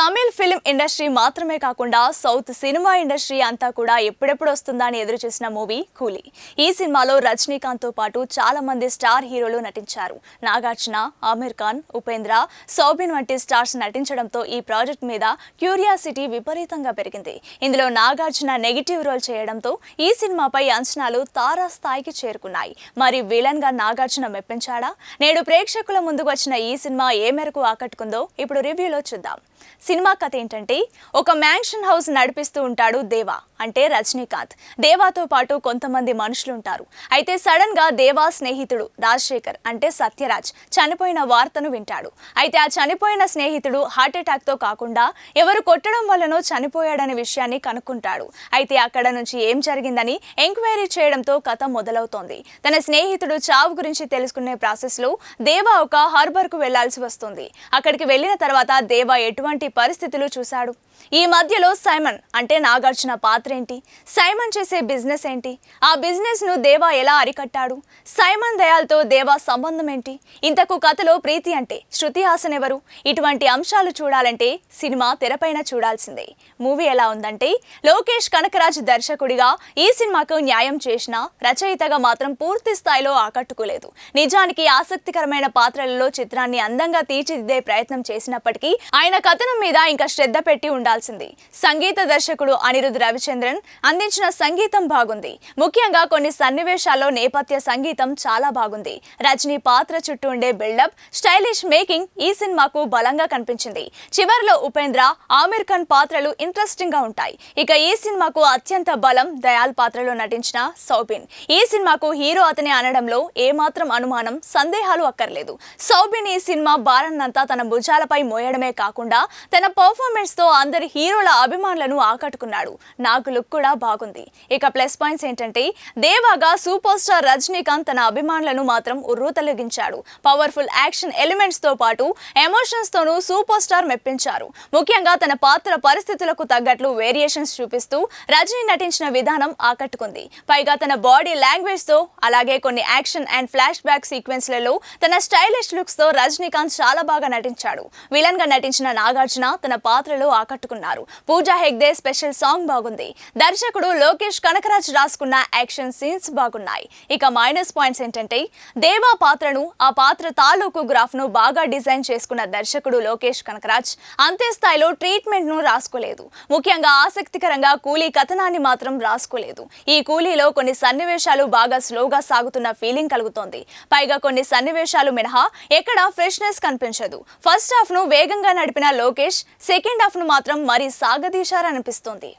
Tamil film industry మాత్రమే కాకుండా south cinema industry అంతా కూడా ఎప్పుడెప్పుడు వస్తుందా అని ఎదురు చూసిన మూవీ కూలీ. ఈ సినిమాలో రజనీకాంత్తో పాటు చాలా మంది స్టార్ హీరోలు నటించారు. నాగార్జున ఆమిర్ ఖాన్ ఉపేంద్ర సౌబిన్ వంటి స్టార్స్ నటించడంతో ఈ ప్రాజెక్ట్ మీద క్యూరియాసిటీ విపరీతంగా పెరిగింది. ఇందులో నాగార్జున నెగిటివ్ రోల్ చేయడంతో ఈ సినిమాపై అంచనాలు తారా స్థాయికి చేరుకున్నాయి. మరి విలన్గా నాగార్జున మెప్పించాడా? నేడు ప్రేక్షకుల ముందుకు వచ్చిన ఈ సినిమా ఏ మేరకు ఆకట్టుకుందో ఇప్పుడు రివ్యూలో చూద్దాం. సినిమా కథ ఏంటంటే ఒక మ్యాన్షన్ హౌస్ నడిపిస్తూ ఉంటాడు దేవా. అంటే రజనీకాంత్. దేవాతో పాటు కొంతమంది మనుషులుంటారు. అయితే సడన్గా దేవా స్నేహితుడు రాజశేఖర్ అంటే సత్యరాజ్ చనిపోయిన వార్తను వింటాడు. అయితే ఆ చనిపోయిన స్నేహితుడు హార్ట్అటాక్తో కాకుండా ఎవరు కొట్టడం వల్లనో చనిపోయాడనే విషయాన్ని కనుక్కుంటాడు. అయితే అక్కడ నుంచి ఏం జరిగిందని ఎంక్వైరీ చేయడంతో కథ మొదలవుతోంది. తన స్నేహితుడు చావు గురించి తెలుసుకునే ప్రాసెస్లో దేవా ఒక హార్బర్కు వెళ్ళాల్సి వస్తుంది. అక్కడికి వెళ్ళిన తర్వాత దేవా ఎటువంటి పరిస్థితులు చూశాడు? ఈ మధ్యలో సైమన్ అంటే నాగార్జున పాత్ర ఏంటి? సైమన్ చేసే బిజినెస్ ఏంటి? ఆ బిజినెస్ను దేవా ఎలా అరికట్టాడు? సైమన్ దయాల్తో దేవా సంబంధం ఏంటి? ఇంతకు కథలో ప్రీతి అంటే శృతి హాసన్ ఎవరు? ఇటువంటి అంశాలు చూడాలంటే సినిమా తెరపైన చూడాల్సిందే. మూవీ ఎలా ఉందంటే లోకేష్ కనకరాజ్ దర్శకుడిగా ఈ సినిమాకు న్యాయం చేసిన రచయితగా మాత్రం పూర్తి స్థాయిలో ఆకట్టుకోలేదు. నిజానికి ఆసక్తికరమైన పాత్రలలో చిత్రాన్ని అందంగా తీర్చిదిద్దే ప్రయత్నం చేసినప్పటికీ ఆయన కథనం మీద ఇంకా శ్రద్ధ పెట్టి ఉండాలి. ఉండాల్సింది. సంగీత దర్శకుడు అనిరుద్ రవిచంద్రన్ అందించిన సంగీతం బాగుంది. ముఖ్యంగా కొన్ని సన్నివేశాల్లో నేపథ్య సంగీతం చాలా బాగుంది. రజనీ పాత్ర చుట్టూ ఉండే బిల్డప్ స్టైలిష్ మేకింగ్ ఈ సినిమాకు బలంగా కనిపించింది. చివరిలో ఉపేంద్ర ఆమిర్ ఖాన్ పాత్రలు ఇంట్రెస్టింగ్గా ఉంటాయి. ఇక ఈ సినిమాకు అత్యంత బలం దయాల్ పాత్రలో నటించిన సౌబిన్. ఈ సినిమాకు హీరో అతని అనడంలో ఏమాత్రం అనుమానం సందేహాలు అక్కర్లేదు. సౌబిన్ ఈ సినిమా భారాన్నంతా తన భుజాలపై మోయడమే కాకుండా తన పర్ఫార్మెన్స్తో అందరి హీరోల అభిమానులను ఆకట్టుకున్నాడు. నాకు లుక్ కూడా బాగుంది. ఇక ప్లస్ పాయింట్స్ ఏంటంటే దేవాగా సూపర్ స్టార్ రజనీకాంత్ తన అభిమానులను మాత్రం ఉర్రూతలగించాడు పవర్ఫుల్ యాక్షన్ ఎలిమెంట్స్తో పాటు ఎమోషన్స్ తోనూ సూపర్ స్టార్ మెప్పించారు. ముఖ్యంగా తన పాత్ర పరిస్థితులకు తగ్గట్లు వేరియేషన్స్ చూపిస్తూ రజనీ నటించిన విధానం ఆకట్టుకుంది. పైగా తన బాడీ లాంగ్వేజ్తో అలాగే కొన్ని యాక్షన్ అండ్ ఫ్లాష్ బ్యాక్ సీక్వెన్స్లలో తన స్టైలిష్ లుక్స్తో రజనీకాంత్ చాలా బాగా నటించాడు. విలన్గా నటించిన నాగార్జున తన పాత్రలో ఆకట్టుకున్నారు పంచుకున్నారు పూజా హెగ్దే స్పెషల్ సాంగ్ బాగుంది. దర్శకుడు లోకేష్ కనకరాజ్ రాసుకున్న యాక్షన్ సీన్స్ బాగున్నాయి. ఇక మైనస్ పాయింట్స్ ఏంటంటే దేవా పాత్రను ఆ పాత్ర తాలూకు గ్రాఫ్ను బాగా డిజైన్ చేసుకున్న దర్శకుడు లోకేష్ కనకరాజ్ అంతే స్థాయిలో ట్రీట్మెంట్ను రాసుకోలేదు. ముఖ్యంగా ఆసక్తికరంగా కూలీ కథనాన్ని మాత్రం రాసుకోలేదు. ఈ కూలీలో కొన్ని సన్నివేశాలు బాగా స్లోగా సాగుతున్న ఫీలింగ్ కలుగుతోంది. పైగా కొన్ని సన్నివేశాలు మినహా ఎక్కడ ఫ్రెష్నెస్ కనిపించదు. ఫస్ట్ హాఫ్ను వేగంగా నడిపిన లోకేష్ సెకండ్ హాఫ్ను మాత్రం మరీ సాగదీశారనిపిస్తోంది.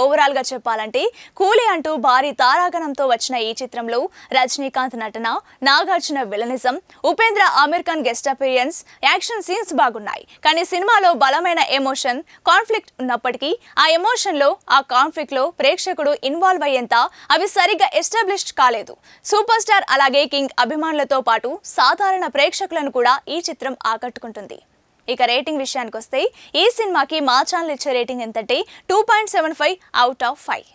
ఓవరాల్గా చెప్పాలంటే కూలీ అంటూ భారీ తారాగణంతో వచ్చిన ఈ చిత్రంలో రజనీకాంత్ నటన Nagarjuna villainism Upendra Aamir Khan guest appearance action scenes బాగున్నాయి. కానీ సినిమాలో బలమైన ఎమోషన్ కాన్ఫ్లిక్ట్ ఉన్నప్పటికీ ఆ ఎమోషన్లో ఆ కాన్ఫ్లిక్ట్లో ప్రేక్షకుడు ఇన్వాల్వ్ అయ్యేంత అవి సరిగ్గా ఎస్టాబ్లిష్డ్ కాలేదు. సూపర్ స్టార్ అలాగే కింగ్ అభిమానులతో పాటు సాధారణ ప్రేక్షకులను కూడా ఈ చిత్రం ఆకట్టుకుంటుంది. ఇక రేటింగ్ విషయానికి వస్తే ఈ సినిమాకి మా ఛానల్ ఇచ్చే రేటింగ్ ఎంతంటే two point seven five out of five.